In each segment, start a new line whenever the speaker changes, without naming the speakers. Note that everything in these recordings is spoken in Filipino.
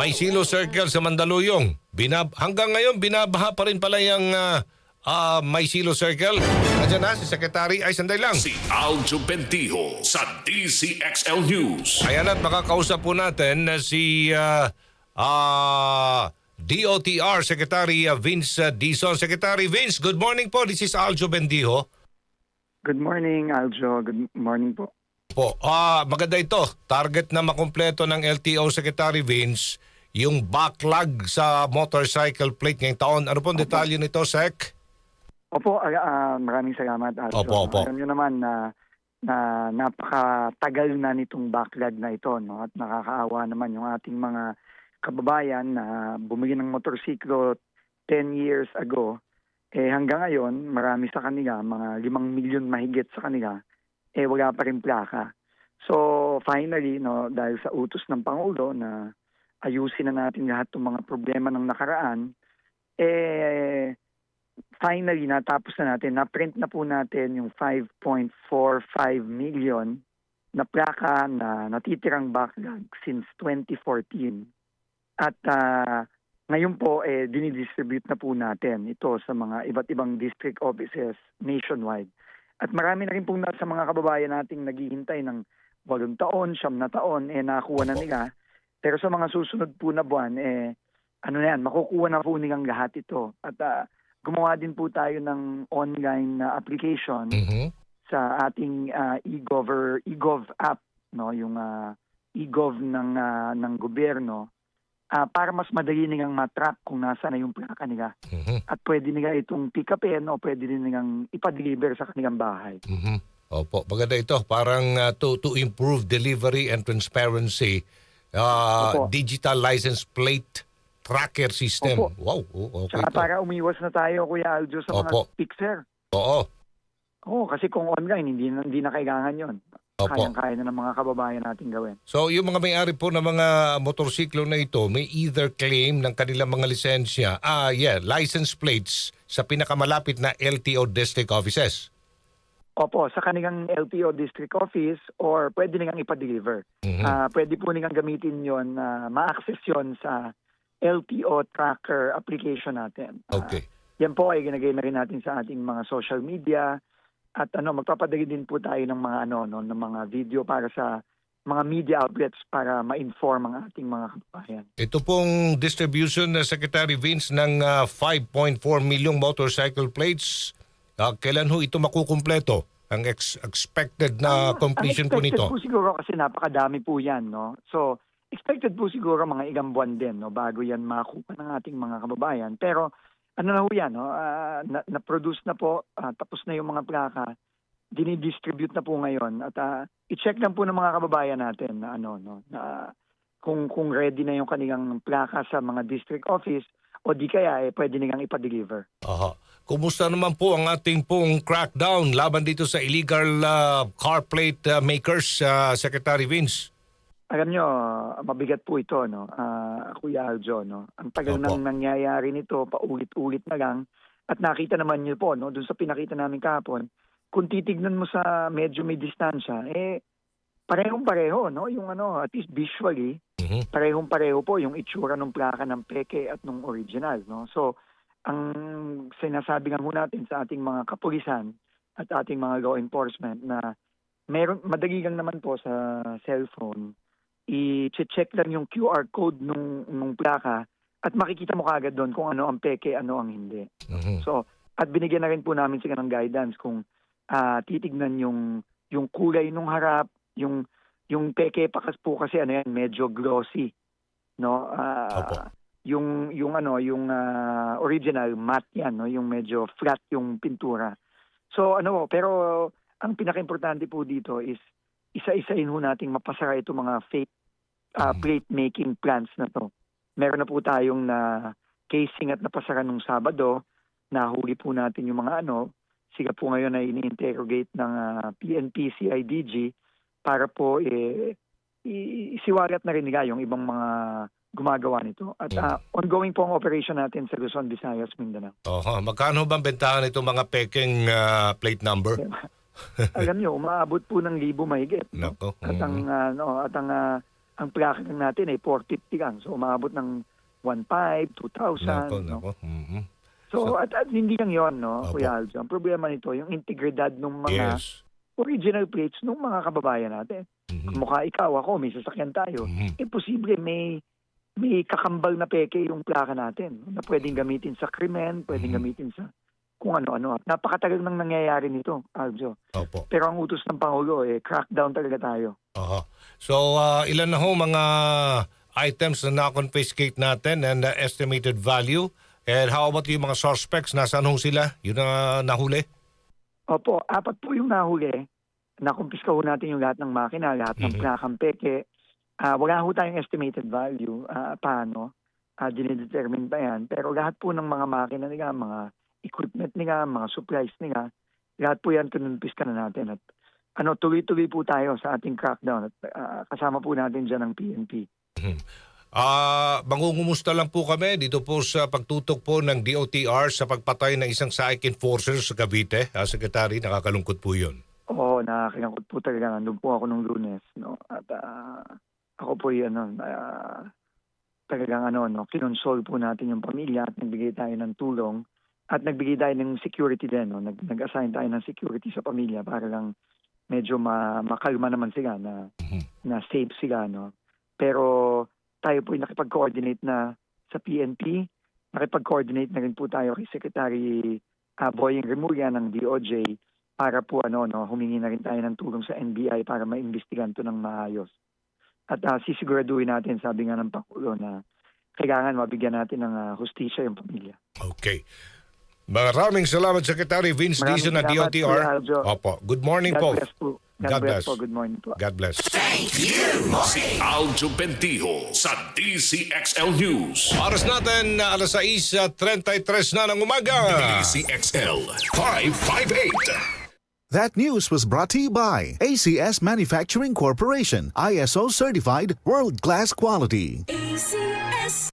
May Silo Circle sa Mandaluyong. Binab hanggang ngayon, binabaha pa rin pala yung ah, ah, May Silo Circle. Nandiyan na si Secretary. Ay, sandali lang.
Si Aljo Bentijo sa DCXL News.
Ayan at makakausap po natin na si ah, ah, DOTR Secretary Vince Dizon. Secretary Vince, good morning po. This is Aljo Bendijo.
Good morning, Aljo. Good morning po.
Po, ah, maganda ito. Target na makumpleto ng LTO Secretary Vince yung backlog sa motorcycle plate ngayong taon. Ano pong detalye nito, Sec?
Opo, ah, maraming salamat, Aljo.
Opo, opo.
Alam nyo naman na na napakatagal na nitong backlog na ito no at nakakaawa naman yung ating mga kababayan na bumili ng motorsiklo 10 years ago eh hanggang ngayon marami sa kanila mga 5 milyon mahigit sa kanila eh wala pa rin plaka. So finally no dahil sa utos ng pangulo na ayusin na natin lahat ng mga problema ng nakaraan eh finally natapos na natin na-print na po natin yung 5.45 million na plaka na natitirang backlog since 2014. At ah, ngayon po, eh, dinidistribute na po natin ito sa mga iba't ibang district offices nationwide. At marami na rin po na, sa mga kababayan nating naghihintay ng walong taon, siyam na taon, eh nakuha na nila. Pero sa mga susunod po na buwan, eh, ano na yan, makukuha na po nilang lahat ito. At ah, gumawa din po tayo ng online na application
Mhm.
sa ating ah, e-gov e-gov app no yung ah, e-gov ng ah, ng gobyerno ah, para mas madali nilang matrack kung nasa na yung plaka nila
Mhm.
at pwede nila itong pick upin o pwede din nilang ipa-deliver sa kanilang bahay.
Mhm. Opo, maganda ito. Parang ah, to, to improve delivery and transparency,
Opo.
digital license plate tracker system.
Opo.
Wow, oh, okay
Saka para umiwas na tayo Kuya Aljo sa mga
Opo.
fixer.
Oo,
Oo, kasi kung online hindi na, hindi na kailangan 'yon.
Opo.
Kayang-kaya na ng mga kababayan natin gawin.
So yung mga may-ari po ng mga motorsiklo na ito may either claim ng kanilang mga lisensya, ah yeah, license plates sa pinakamalapit na LTO district offices.
Opo, sa kanilang LTO district office or pwede nilang ipa-deliver.
Mhm.
Ah, pwede po nilang gamitin yon na ma-access yon sa LTO tracker application natin. Ah,
Okay.
yan po ay ginagay na rin natin sa ating mga social media at ano magpapadali din po tayo ng mga ano no ng mga video para sa mga media outlets para ma-inform ang ating mga kababayan.
Ito pong distribution na Secretary Vince ng ah, 5.4 milyong motorcycle plates, ah, kailan ho ito makukumpleto? Ang ex- expected na
Ang-
completion po nito?
expected po siguro kasi napakadami po yan, no? So, expected po siguro mga ilang buwan din, no? Bago yan makuha ng ating mga kababayan. Pero, ano na po yan, no? Ah, na- na-produce na po, ah, tapos na yung mga plaka, dinidistribute na po ngayon. At ah, i-check lang po ng mga kababayan natin na ano, no? Na kung, kung ready na yung kanilang plaka sa mga district office o di kaya eh, pwede nilang ipa-deliver.
Aha. Kumusta naman po ang ating pong crackdown laban dito sa illegal ah, car plate ah, makers, ah, Secretary Vince?
Alam nyo, mabigat po ito, no? Ah, Kuya Aljo, no? Ang tagal
Opo.
nang nangyayari nito, paulit-ulit na lang. At nakita naman nyo po, no? Doon sa pinakita namin kahapon, kung titignan mo sa medyo may distansya, eh, parehong-pareho, no? Yung ano, at least visually,
Mhm.
parehong-pareho po yung itsura ng plaka ng peke at ng original, no? So, ang sinasabi nga ho natin sa ating mga kapulisan at ating mga law enforcement na meron madali lang naman po sa cellphone i-check lang yung QR code nung nung plaka at makikita mo kagad doon kung ano ang peke, ano ang hindi.
Mhm.
So, at binigyan na rin po namin sila ng guidance kung ah, titignan yung yung kulay nung harap, yung yung peke pa kas po kasi ano yan, medyo glossy. No? Ah,
Opo.
Yung yung ano, yung ah, original matte yan, no? Yung medyo flat yung pintura. So ano, pero ang pinaka-importante po dito is isa-isahin ho nating mapasara itong mga fake
Mhm.
plate making plants na to. Meron na po tayong na casing at napasara nung Sabado. Nahuli po natin yung mga ano. Sila po ngayon ay ini-interrogate ng ah, PNP CIDG para po eh, isiwalat na rin nila yung ibang mga gumagawa nito. At ah, ongoing po ang operation natin sa Luzon, Visayas, Mindanao.
Oho. Magkano bang bentahan itong mga pekeng ah, plate number?
Alam niyo, umaabot po ng libo mahigit. no?
Nako.
At ang
mhm.
ano, at ang ah, ang plaka lang natin ay 450 lang. So umabot ng 1,500, 2,000.
Nako,
no?
nako. Mhm.
So, at, at hindi lang yon no,
Opo.
Kuya Aljo. Ang problema nito, yung integridad ng mga
Yes.
original plates ng mga kababayan natin.
Mhm.
Mukha ikaw, ako, may sasakyan tayo.
Mhm.
Imposible may may kakambal na peke yung plaka natin na pwedeng gamitin sa krimen, pwedeng
Mhm.
gamitin sa kung ano-ano. Napakatagal nang nangyayari nito, Aljo.
Opo.
Pero ang utos ng Pangulo, eh, crackdown talaga tayo.
Aha. So, ah, ilan na ho mga items na na-confiscate natin and the estimated value? And how about yung mga suspects? Nasaan ho sila? Yun na nahuli?
Opo, apat po yung nahuli. Nakumpiska ho natin yung lahat ng makina, lahat ng
Mhm.
plakang peke. Ah, wala ho tayong estimated value. Ah, paano? Ah, dinidetermine pa yan. Pero lahat po ng mga makina nila, mga equipment nila, mga supplies nila, lahat po yan kinumpiska na natin. At ano, tuloy-tuloy po tayo sa ating crackdown. At ah, kasama po natin dyan ang PNP.
Ah, mangungumusta lang po kami dito po sa pagtutok po ng DOTR sa pagpatay ng isang SAIC enforcer sa Cavite. Ah, Secretary, nakakalungkot po yun.
Oo, nakakilangkot po talaga. Nandun po ako nung lunes. No? At ah, ako po yun, ano, ah, talagang ano, no, kinonsol po natin yung pamilya at nagbigay tayo ng tulong at nagbigay tayo ng security din. No? Nag, nag-assign tayo ng security sa pamilya para lang medyo ma, makalma naman sila na,
Mhm.
na safe sila. No? Pero tayo po nakipag-coordinate na sa PNP. Nakipag-coordinate na rin po tayo kay Secretary uh, Boying Remulla ng DOJ para po ano no humingi na rin tayo ng tulong sa NBI para maimbestigahan to ng maayos. At uh, sisiguraduhin natin sabi nga ng Pangulo na kailangan mabigyan natin ng uh, hustisya yung pamilya.
Okay. Maraming salamat, Secretary Vince
Maraming
Dizon
salamat,
DOTR. Opo. Good morning
God
po.
bless po. God,
God
bless.
bless.
po. Good morning po.
God bless.
Si Aljo Bentijo sa DCXL News.
Oras natin na alas 6.33 na ng umaga.
DCXL 558.
That news was brought to you by ACS Manufacturing Corporation, ISO certified world-class quality.
ACS.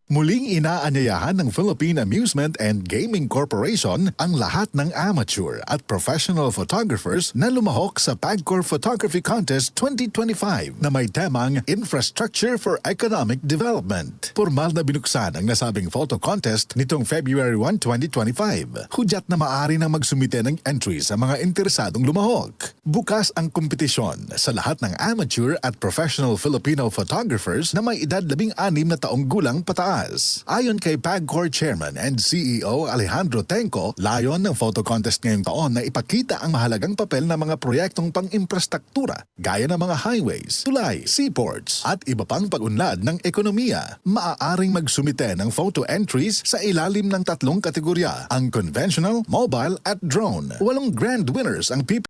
Muling inaanyayahan ng Philippine Amusement and Gaming Corporation ang lahat ng amateur at professional photographers na lumahok sa PAGCOR Photography Contest 2025 na may temang Infrastructure for Economic Development. Formal na binuksan ang nasabing photo contest nitong February 1, 2025. Hudyat na maaari nang magsumite ng entry sa mga interesadong lumahok. Bukas ang kompetisyon sa lahat ng amateur at professional Filipino photographers na may edad 16 na taong gulang pataas. Ayon kay PAGCOR Chairman and CEO Alejandro Tenco, layon ng photo contest ngayong taon na ipakita ang mahalagang papel ng mga proyektong pang-infrastruktura gaya ng mga highways, tulay, seaports at iba pang pag-unlad ng ekonomiya. Maaaring magsumite ng photo entries sa ilalim ng tatlong kategorya, ang conventional, mobile at drone. Walong grand winners ang